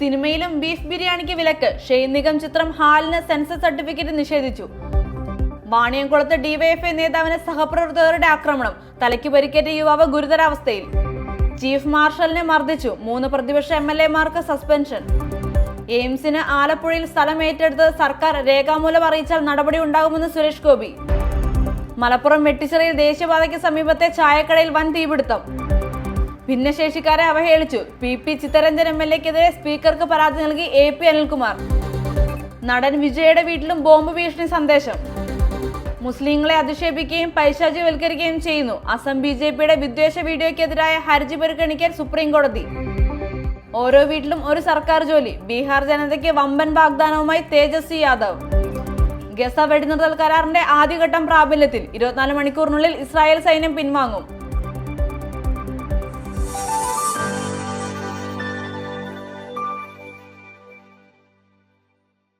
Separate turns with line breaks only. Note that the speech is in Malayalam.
സിനിമയിലും ബീഫ് ബിരിയാണിക്ക് വിലക്ക്. ഷെയ്നികം ചിത്രം ഹാലിന് സെൻസർ സർട്ടിഫിക്കറ്റ് നിഷേധിച്ചു. വാണിയംകുളത്ത് ഡിവൈഎഫ്ഐ നേതാവിന് സഹപ്രവർത്തകരുടെ ആക്രമണം. തലയ്ക്ക് പരിക്കേറ്റ യുവാവ് ഗുരുതരാവസ്ഥയിൽ. ചീഫ് മാർഷലിനെ മർദ്ദിച്ചു. മൂന്ന് പ്രതിപക്ഷ എം എൽ എമാർക്ക് സസ്പെൻഷൻ. എയിംസിന് ആലപ്പുഴയിൽ സ്ഥലം ഏറ്റെടുത്ത് സർക്കാർ രേഖാമൂലം അറിയിച്ചാൽ നടപടി ഉണ്ടാകുമെന്ന് സുരേഷ് ഗോപി. മലപ്പുറം വെട്ടിച്ചിറയിൽ ദേശീയപാതയ്ക്ക് സമീപത്തെ ചായക്കടയിൽ വൻ തീപിടുത്തം. ഭിന്നശേഷിക്കാരെ അവഹേളിച്ചു. P. P. Chittaranjan M L എക്കെതിരെ സ്പീക്കർക്ക് പരാതി നൽകി എ. പി. അനിൽകുമാർ. നടൻ വിജയുടെ വീട്ടിലും ബോംബ് ഭീഷണി സന്ദേശം. മുസ്ലിങ്ങളെ അധിക്ഷേപിക്കുകയും പൈശാചിവൽക്കരിക്കുകയും ചെയ്യുന്നു. അസം ബി ജെ പിയുടെ വിദ്വേഷ വീഡിയോയ്ക്കെതിരായ ഹർജി പരിഗണിക്കാൻ സുപ്രീം കോടതി. ഓരോ വീട്ടിലും ഒരു സർക്കാർ ജോലി. ബീഹാർ ജനതയ്ക്ക് വമ്പൻ വാഗ്ദാനവുമായി തേജസ്വി യാദവ്. ഗസ വെടിനിർത്തൽ കരാറിന്റെ ആദ്യഘട്ടം പ്രാബല്യത്തിൽ. ഇരുപത്തിനാല് മണിക്കൂറിനുള്ളിൽ ഇസ്രായേൽ സൈന്യം പിൻവാങ്ങും.